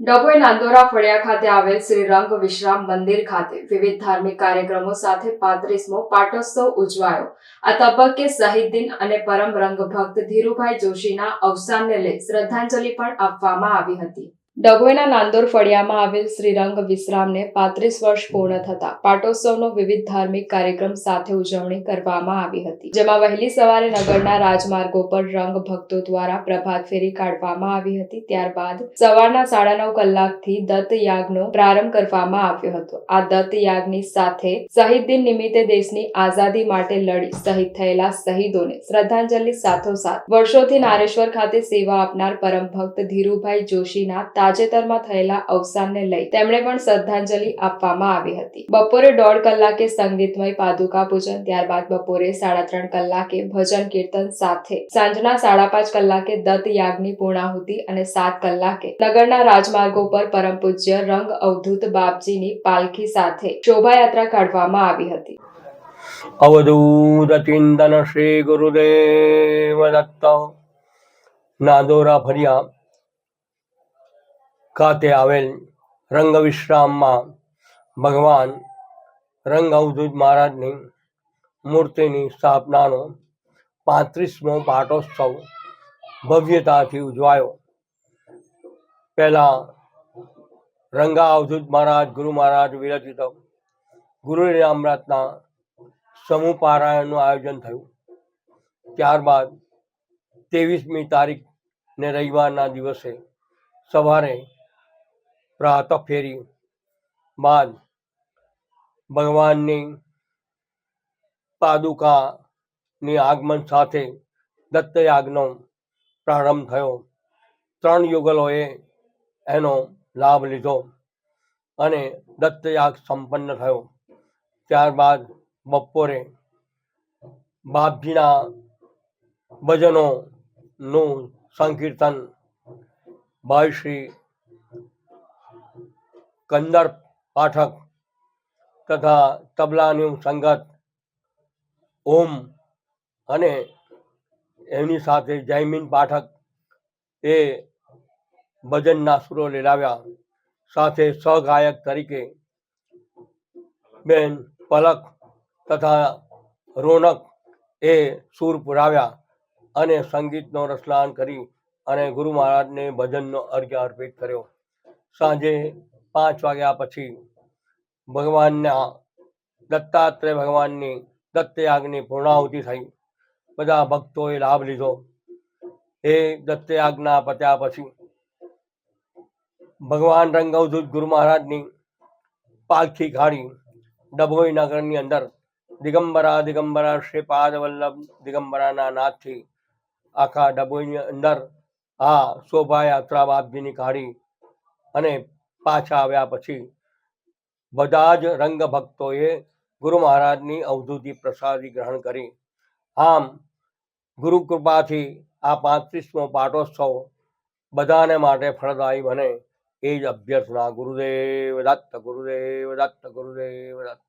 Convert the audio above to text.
ડભોઈ નાંદોરા ફળિયા ખાતે આવેલ શ્રી રંગ વિશ્રામ મંદિર ખાતે વિવિધ ધાર્મિક કાર્યક્રમો સાથે પાંત્રીસમો પાટોત્સવ ઉજવાયો. આ તબક્કે શહીદ દિન અને પરમ રંગ ભક્ત ધીરુભાઈ જોશીના અવસાનને લઈ શ્રદ્ધાંજલિ પણ આપવામાં આવી હતી. ડભોઈના નાંદોર ફળિયામાં આવેલ શ્રીરંગ વિશ્રામને પાંત્રીસ વર્ષ પૂર્ણ થતા પાટોત્સવનો વિવિધ ધાર્મિક કાર્યક્રમ સાથે ઉજવણી કરવામાં આવી હતી. જેમાં વહેલી સવારે નગરના રાજમાર્ગો પર રંગ ભક્તો દ્વારા પ્રભાત ફેરી કાઢવામાં આવી હતી. ત્યારબાદ સવારના સાડા નવ કલાકથી દત્ત યાગનો પ્રારંભ કરવામાં આવ્યો હતો. આ દત્ત યાગની સાથે શહીદ દિન નિમિત્તે દેશની આઝાદી માટે લડી શહીદ થયેલા શહીદોને શ્રદ્ધાંજલિ સાથોસાથ વર્ષોથી નારેશ્વર ખાતે સેવા આપનાર પરમ ભક્ત ધીરુભાઈ જોશીના તાજેતરમાં થયેલા અવસાનને લઈ તેમણે પણ શ્રદ્ધાંજલિ આપવામાં આવી હતી. બપોરે દોઢ કલાકે સંગીતમય પાદુકા પૂજન, ત્યારબાદ બપોરે સાડા ત્રણ કલાકે ભજન કીર્તન સાથે સાંજના સાડા પાંચ કલાકે દત્ત યાગની પૂર્ણાહુતિ અને સાત કલાકે નગરના રાજમાર્ગો પર પરમ પૂજ્ય રંગ અવધૂત બાપજીની પાલખી સાથે શોભાયાત્રા કાઢવામાં આવી હતી. અવધૂત ચિંતન શ્રી ગુરુદેવ દત્ત. નાદોરા ફરિયા. ખાતે આવેલ રંગ વિશ્રામમાં ભગવાન રંગ અવધૂત મહારાજની મૂર્તિની સ્થાપનાનો પાંત્રીસમો પાટોત્સવ ભવ્યતાથી ઉજવાયો. પહેલાં રંગા અવધૂત મહારાજ, ગુરુ મહારાજ વિરચિત ગુરુ રામરાતના સમૂહ પારાયણનું આયોજન થયું. ત્યારબાદ ત્રેવીસમી તારીખ ને રવિવારના દિવસે સવારે પ્રાતઃ ફેરી, બાદ ભગવાનની પાદુકાની આગમન સાથે દત્તયાગનો પ્રારંભ થયો. ત્રણ યુગલોએ એનો લાભ લીધો અને દત્તયાગ સંપન્ન થયો. ત્યારબાદ બપોરે બાપજીના ભજનોનું સંકીર્તન ભાઈ શ્રી કંદર પાઠક તથા તબલાનું સંગત ઓમ અને એની સાથે જયમીન પાઠક એ ભજનના સુરો લેલાવ્યા સાથે સહગાયક તરીકે બેન પલક તથા રોનક એ સૂર પુરાવ્યા અને સંગીતનો રસલાન કરી અને ગુરુ મહારાજને ભજનનો અર્ઘ્ય અર્પિત કર્યો. સાંજે પાંચ વાગ્યા પછી ભગવાનના દત્તાત્રેય ભગવાનની દત્તયાગની પૂર્ણાહુતિ થઈ. બધા ભક્તોએ લાભ લીધો. એ દત્તયાગના પત્યા પછી ભગવાન રંગવધૂત ગુરુ મહારાજની પાલખી કાઢી ડભોઈ નગરની અંદર દિગંબરા દિગંબરા શ્રી પાદ વલ્લભ દિગંબરાના નાથથી આખા ડભોઈની અંદર આ શોભાયાત્રા બાપજીની કાઢી અને પાછા આવ્યા પછી બધા જ રંગ ભક્તોએ ગુરુ મહારાજની અવધૂતિ પ્રસાદી ગ્રહણ કરી. આમ ગુરુ કૃપાથી આ પાંત્રીસમો પાટોત્સવ બધાને માટે ફળદાયી બને. એ જ અભ્યર્થના ગુરુદેવ દત્ત ગુરુદેવ દત્ત ગુરુદેવ દત્ત.